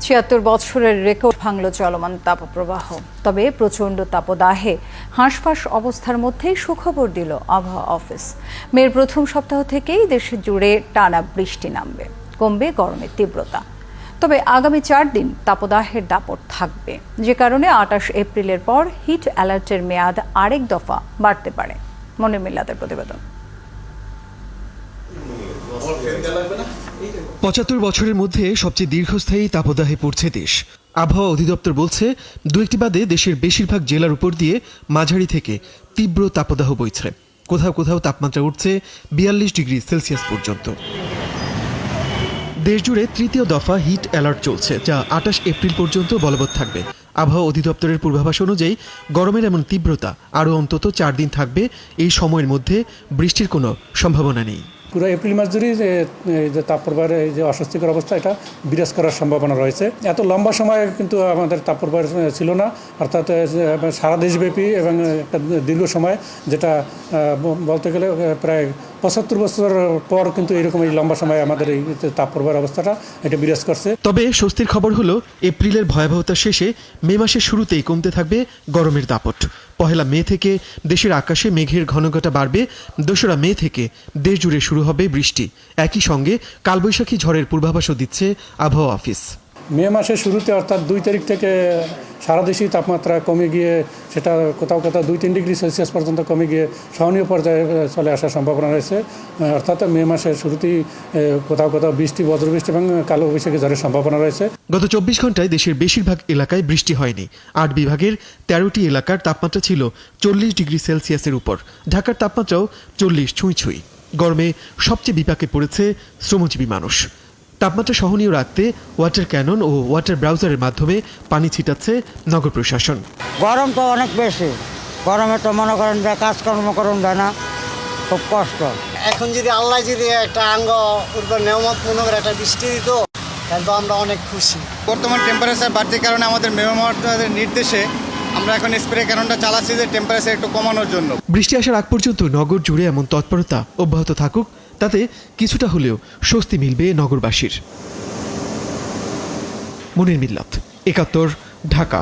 ছিয়াত্তর বছরের রেকর্ড ভাঙল চলমান তাপপ্রবাহ। তবে প্রচণ্ড তাপদাহে হাঁসফাঁস অবস্থার মধ্যেই সুখবর দিল আবহাওয়া অফিস। মেয়ের প্রথম সপ্তাহ থেকেই দেশে জুড়ে টানা বৃষ্টি নামবে, কমবে গরমের তীব্রতা। তবে আগামী চার দিন তাপদাহের দাপট থাকবে। যে কারণে আটাশ এপ্রিলের পর হিট অ্যালার্টের মেয়াদ আরেক দফা বাড়তে পারে। মনে মিল্লাতের প্রতিবেদন। পঁচাত্তর বছরের মধ্যে সবচেয়ে দীর্ঘস্থায়ী তাপদাহে পড়ছে দেশ। আবহাওয়া অধিদপ্তর বলছে দু একটি বাদে দেশের বেশিরভাগ জেলার উপর দিয়ে মাঝারি থেকে তীব্র তাপদাহ বইছে। কোথাও কোথাও তাপমাত্রা উঠছে বিয়াল্লিশ ডিগ্রি সেলসিয়াস পর্যন্ত। দেশজুড়ে তৃতীয় দফা হিট অ্যালার্ট চলছে, যা আটাশ এপ্রিল পর্যন্ত বলবৎ থাকবে। আবহাওয়া অধিদপ্তরের পূর্বাভাস অনুযায়ী, গরমের এমন তীব্রতা আরও অন্তত চার দিন থাকবে। এই সময়ের মধ্যে বৃষ্টির কোনো সম্ভাবনা নেই। পুরো এপ্রিল মাস জুড়েই যে তাপপ্রবাহের যে অস্বস্তিকর অবস্থা, এটা বিরাজ করার সম্ভাবনা রয়েছে। এত লম্বা সময় কিন্তু আমাদের তাপপ্রবাহ ছিল না। অর্থাৎ সারা দেশব্যাপী এবং একটা দীর্ঘ সময় যেটা বলতে গেলে প্রায় পঁচাত্তর বছর পর কিন্তু এরকম এই লম্বা সময় আমাদের এই তাপপ্রবাহের অবস্থাটা, এটা বিরাজ করছে। তবে স্বস্তির খবর হলো, এপ্রিলের ভয়াবহতা শেষে মে মাসের শুরুতেই কমতে থাকবে গরমের দাপট। পহেলা মে থেকে দেশের আকাশে মেঘের ঘনঘটা বাড়বে। দোসরা মে থেকে দেশজুড়ে শুরু হবে বৃষ্টি। একই সঙ্গে কালবৈশাখী ঝড়ের পূর্বাভাসও দিচ্ছে আবহাওয়া অফিস। মে মাসের শুরুতে, অর্থাৎ দুই তারিখ থেকে সারা দেশেই তাপমাত্রা কমে গিয়ে, সেটা কোথাও কোথাও দুই তিন ডিগ্রি সেলসিয়াস পর্যন্ত কমে গিয়ে সহনীয় পর্যায়ে চলে আসার সম্ভাবনা রয়েছে। অর্থাৎ মে মাসের শুরুতেই কোথাও কোথাও বৃষ্টি, বজ্রবৃষ্টি এবং কালো বৈশাখী ঝড়ের সম্ভাবনা রয়েছে। গত চব্বিশ ঘন্টায় দেশের বেশিরভাগ এলাকায় বৃষ্টি হয়নি। আট বিভাগের তেরোটি এলাকার তাপমাত্রা ছিল চল্লিশ ডিগ্রি সেলসিয়াসের উপর। ঢাকার তাপমাত্রাও চল্লিশ ছুঁই ছুঁই। গরমে সবচেয়ে বিপাকে পড়েছে শ্রমজীবী মানুষ। তাপমাত্রা সহনীয় রাখতে ওয়াটার ক্যানন ও ওয়াটার ব্রাউজারের মাধ্যমে পানি ছিটাচ্ছে নগর প্রশাসন। গরম তো অনেক বেশি। গরমে তো মনে করেন যে কাজকর্ম করুন যায় না। খুব কষ্ট। এখন যদি আল্লাহ যদি একটা আঙ্গ উর্বর নেমত মনে করে একটা বৃষ্টি দিত তাহলে তো আমরা অনেক খুশি। বর্তমান টেম্পারেচার বাড়তির কারণে আমাদের মেয়র নির্দেশে আমরা এখন স্প্রে ক্যাননটা চালাচ্ছি যে টেম্পারেচার একটু কমানোর জন্য। বৃষ্টি আসার আগ পর্যন্ত নগর জুড়ে এমন তৎপরতা অব্যাহত থাকুক। তাতে কিছুটা হলেও স্বস্তি মিলবে নগরবাসীর। মনির মিল্লাত একাত্তর ঢাকা।